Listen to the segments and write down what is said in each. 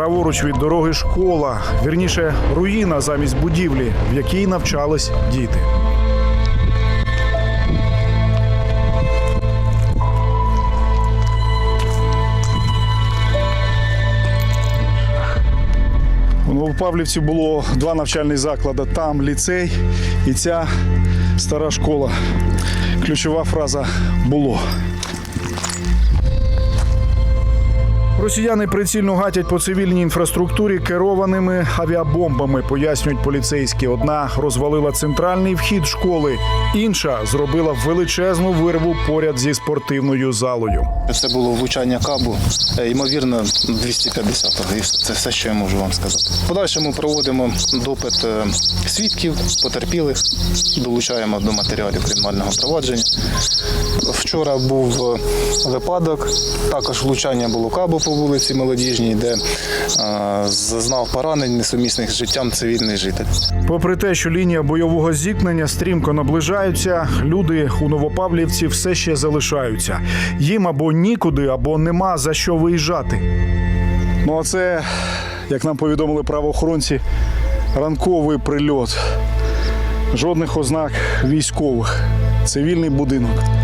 Праворуч від дороги школа, вірніше, руїна замість будівлі, в якій навчались діти. У Новопавлівці було два навчальні заклади. Там ліцей і ця стара школа. Ключова фраза було. Росіяни прицільно гатять по цивільній інфраструктурі керованими авіабомбами, пояснюють поліцейські. Одна розвалила центральний вхід школи, інша зробила величезну вирву поряд зі спортивною залою. Це було влучання кабу, е, ймовірно, 250-го. І Це все, що я можу вам сказати. В подальшому проводимо допит е, свідків, потерпілих, долучаємо до матеріалів кримінального провадження. Вчора був е, випадок, також влучання було кабу по вулиці Молодіжній, де зазнав поранень несумісних з життям цивільний житель. Попри те, що лінія бойового зіткнення стрімко наближаються, люди у Новопавлівці все ще залишаються. Їм або нікуди, або нема за що виїжджати. Ну а це, як нам повідомили правоохоронці, ранковий прильот. Жодних ознак військових. Цивільний будинок.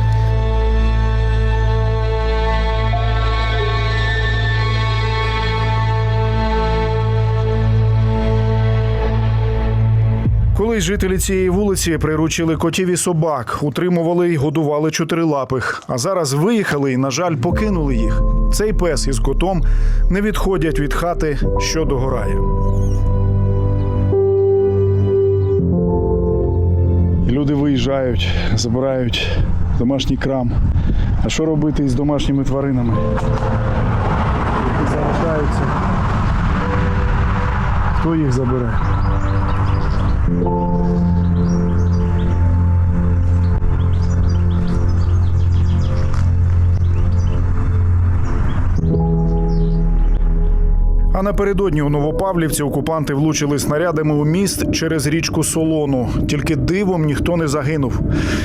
Колись жителі цієї вулиці приручили котів і собак, утримували й годували чотирилапих. А зараз виїхали і, на жаль, покинули їх. Цей пес із котом не відходять від хати, що догорає. Люди виїжджають, забирають домашній крам. А що робити із домашніми тваринами? Які залишаються. Хто їх забере? А напередодні у Новопавлівці окупанти влучили снарядами у міст через річку Солону. Тільки дивом ніхто не загинув.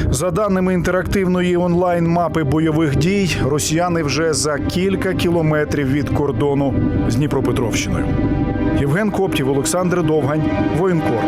За даними інтерактивної онлайн-мапи бойових дій, росіяни вже за кілька кілометрів від кордону з Дніпропетровщиною. Євген Коптів, Олександр Довгань, воєнкор.